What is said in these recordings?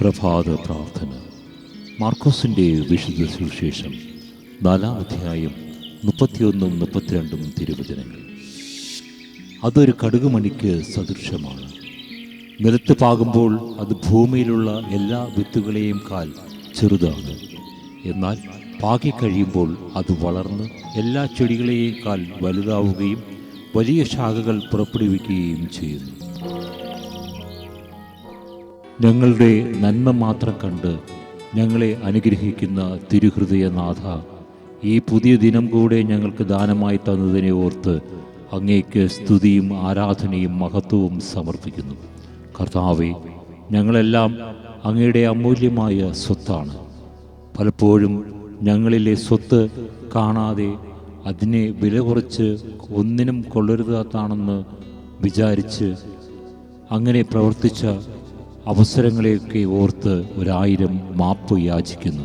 പ്രഭാത പ്രാർത്ഥന. മാർക്കോസിന്റെ വിശുദ്ധ സുവിശേഷം നാലാം അധ്യായം മുപ്പത്തിയൊന്നും മുപ്പത്തിരണ്ടും തിരുവചനങ്ങൾ. അതൊരു കടുകുമണിക്ക് സദൃശമാണ് നിലത്ത് പാകുമ്പോൾ അത് ഭൂമിയിലുള്ള എല്ലാ വിത്തുകളെയും കാൽ ചെറുതാണ്. എന്നാൽ പാകിക്കഴിയുമ്പോൾ അത് വളർന്ന് എല്ലാ ചെടികളെയും കാൽ വലുതാവുകയും വലിയ ശാഖകൾ പുറപ്പെടുവിക്കുകയും ചെയ്യുന്നു. ഞങ്ങളുടെ നന്മ മാത്രം കണ്ട് ഞങ്ങളെ അനുഗ്രഹിക്കുന്ന തിരുഹൃദയനാഥ ഈ പുതിയ ദിനം കൂടെ ഞങ്ങൾക്ക് ദാനമായി തന്നതിനെ ഓർത്ത് അങ്ങേക്ക് സ്തുതിയും ആരാധനയും മഹത്വവും സമർപ്പിക്കുന്നു. കർത്താവെ ഞങ്ങളെല്ലാം അങ്ങയുടെ അമൂല്യമായ സ്വത്താണ്. പലപ്പോഴും ഞങ്ങളിലെ സ്വത്ത് കാണാതെ അതിനെ വില കുറച്ച് ഒന്നിനും കൊള്ളരുതാത്താണെന്ന് വിചാരിച്ച് അങ്ങനെ പ്രവർത്തിച്ച അവസരങ്ങളെയൊക്കെ ഓർത്ത് ഒരായിരം മാപ്പ് യാചിക്കുന്നു.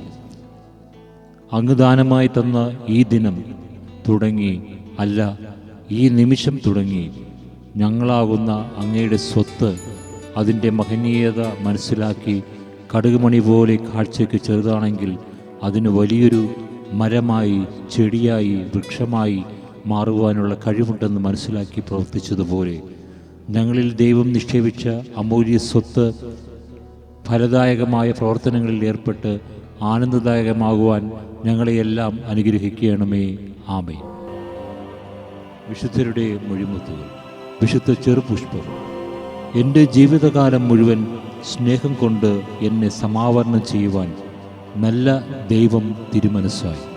അങ്ങ് ദാനമായി തന്ന ഈ ദിനം തുടങ്ങി അല്ല ഈ നിമിഷം തുടങ്ങി. ഞങ്ങളാകുന്ന അങ്ങയുടെ സ്വത്ത് അതിന്റെ മഹനീയത മനസ്സിലാക്കി കടുകുമണി പോലെ കാഴ്ചയ്ക്ക് ചെറുതാണെങ്കിൽ അതിന് വലിയൊരു മരമായി ചെടിയായി വൃക്ഷമായി മാറുവാനുള്ള കഴിവുണ്ടെന്ന് മനസ്സിലാക്കി പ്രവർത്തിച്ചതുപോലെ ഞങ്ങളിൽ ദൈവം നിക്ഷേപിച്ച അമൂല്യ സ്വത്ത് ഫലദായകമായ പ്രവർത്തനങ്ങളിൽ ഏർപ്പെട്ട് ആനന്ദദായകമാകുവാൻ ഞങ്ങളെയെല്ലാം അനുഗ്രഹിക്കണമേ. ആമേ വിശുദ്ധരുടെ മൊഴിമുത്തുകൾ വിശുദ്ധ ചെറുപുഷ്പം. എന്റെ ജീവിതകാലം മുഴുവൻ സ്നേഹം കൊണ്ട് എന്നെ സമാവരണം ചെയ്യുവാൻ നല്ല ദൈവം തിരുമനസ്സായി.